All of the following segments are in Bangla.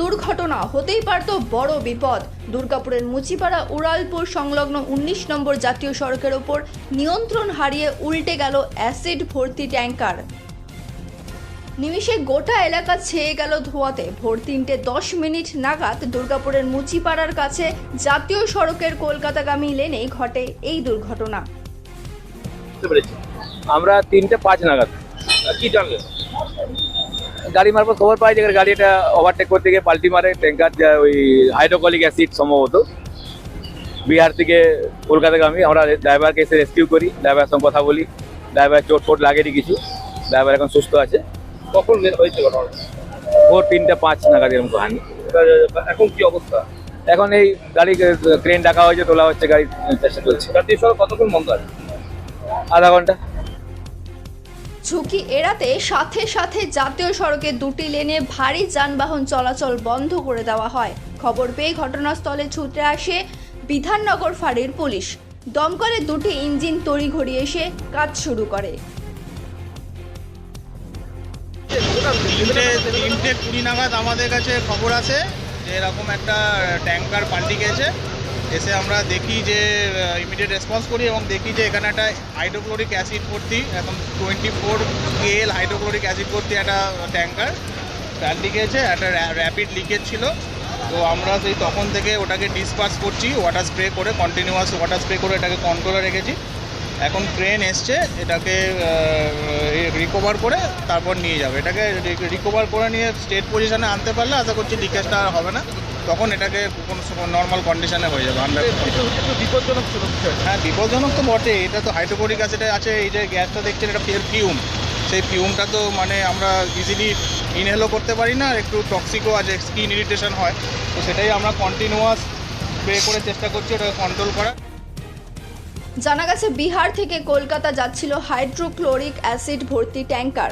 দুর্ঘটনা, হতেই পারত বড় বিপদ। দুর্গাপুরের মুচিপাড়া উড়ালপুর সংলগ্ন উনিশ নম্বর জাতীয় সড়কের ওপর নিয়ন্ত্রণ হারিয়ে উল্টে গেল অ্যাসিড ভর্তি ট্যাঙ্কার। নিমিষে গোটা এলাকা ছেয়ে গেল ধোঁয়াতে। ভোর তিনটে দশ মিনিট নাগাদ দুর্গাপুরের মুচিপাড়ার কাছে জাতীয় সড়কের কলকাতাগামী লেনে ঘটে এই দুর্ঘটনা। আমরা তিনটে পাঁচ নাগাদ। কি জানলেন? গাড়ি মারফত খবর পাই যে গাড়িটা ওভারটেক করতে গিয়ে পাল্টি মারে। ট্যাঙ্কার ওই হাইড্রোকলিক অ্যাসিড সম্ভবত। বিহার থেকে কলকাতাগামী আমরা ড্রাইভারকে এসে রেস্কিউ করি। ড্রাইভারের সঙ্গে কথা বলি। ড্রাইভার চোট ফোট লাগেনি কিছু। ড্রাইভার এখন সুস্থ আছে। কখন হয়েছে ঘটনা ভোর তিনটে পাঁচ নাগাদ এরকম কাহানি এখন কি অবস্থা? এখন এই গাড়ি ক্রেন ডাকা হয়েছে তোলা হচ্ছে গাড়ি চেষ্টা চলছে। কতক্ষণ বন্ধ আছে? আধা ঘণ্টা। ঝুঁকি এড়াতে সাথে সাথে জাতীয় সড়কে দুটি লেনে ভারী যানবাহন চলাচল বন্ধ করে দেওয়া হয়। খবর পেয়ে ঘটনাস্থলে ছুটে আসে বিধাননগর ফাঁড়ির পুলিশ। দমকলে দুটি ইঞ্জিন তড়িঘড়ি এসে কাজ শুরু করে। তিনটে তিনটে কুড়ি নাগাদ আমাদের কাছে খবর আছে যে এরকম একটা ট্যাঙ্কার পাল্টি গেছে। এসে আমরা দেখি যে ইমিডিয়েট রেসপন্স করি এবং দেখি যে এখানে একটা হাইড্রোক্লোরিক অ্যাসিড ভর্তি এখন twenty four KL hydrochloric acid ভর্তি একটা ট্যাঙ্কার। পাল্টি গেছে একটা র্যাপিড লিকেজ ছিল। তো আমরা সেই তখন থেকে ওটাকে ডিসপার্স করছি ওয়াটার স্প্রে করে কন্টিনিউয়াস ওয়াটার স্প্রে করে এটাকে কন্ট্রোলে রেখেছি। এখন ট্রেন এসছে, এটাকে রিকভার করে তারপর নিয়ে যাবে। এটাকে রিকভার করে নিয়ে স্টেট পজিশনে আনতে পারলে আশা করছি লিকেজটা আর হবে না। তখন এটাকে কোনো নর্মাল কন্ডিশনে হয়ে যাবে একটু বিপজ্জনক ছিল হ্যাঁ বিপজ্জনক তো বটে এটা তো হাইড্রোক্লোরিক অ্যাসিডে আছে এই যে গ্যাসটা দেখছেন এটা ফের ফিউম সেই ফিউমটা তো মানে আমরা ইজিলি ইনহেলও করতে পারি না আর একটু টক্সিকও আছে স্কিন ইরিটেশন হয়। তো সেটাই আমরা কন্টিনিউয়াস স্প্রে করে চেষ্টা করছি ওটাকে কন্ট্রোল করা জানা গেছে বিহার থেকে কলকাতা যাচ্ছিল হাইড্রোক্লোরিক অ্যাসিড ভর্তি ট্যাঙ্কার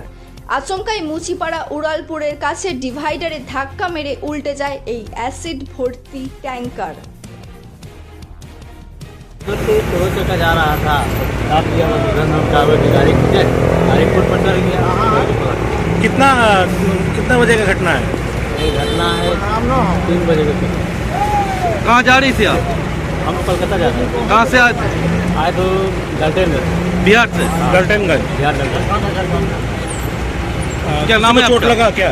আচমকাই মুচিপাড়া উড়ালপুরের কাছে ডিভাইডারে ধাক্কা মেরে উল্টে যায় এই অ্যাসিড ভর্তি ট্যাঙ্কার से टोल चक्का जा रहा था आप ये धन का गाड़ी खुदे गाड़ी फुट पर चढ़ गया गाड़ी पर। कितना कितना बजे का घटना है ये घटना है तीन बजे के करीब। कहाँ जा रही थी आप हम कोलकाता जा रहे थे कहाँ से आज आए तो गलटेन बिहार से गलटनगंज बिहार गलटेन क्या नाम है चोट लगा क्या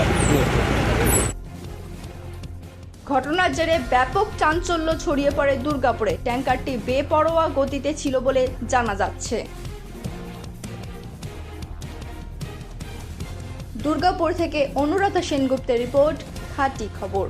ঘটনার জেরে ব্যাপক চাঞ্চল্য ছড়িয়ে পড়ে দুর্গাপুরে ট্যাঙ্কারটি বেপরোয়া গতিতে ছিল বলে জানা যাচ্ছে দুর্গাপুর থেকে অনুরাধা সেনগুপ্তের রিপোর্ট খাঁটি খবর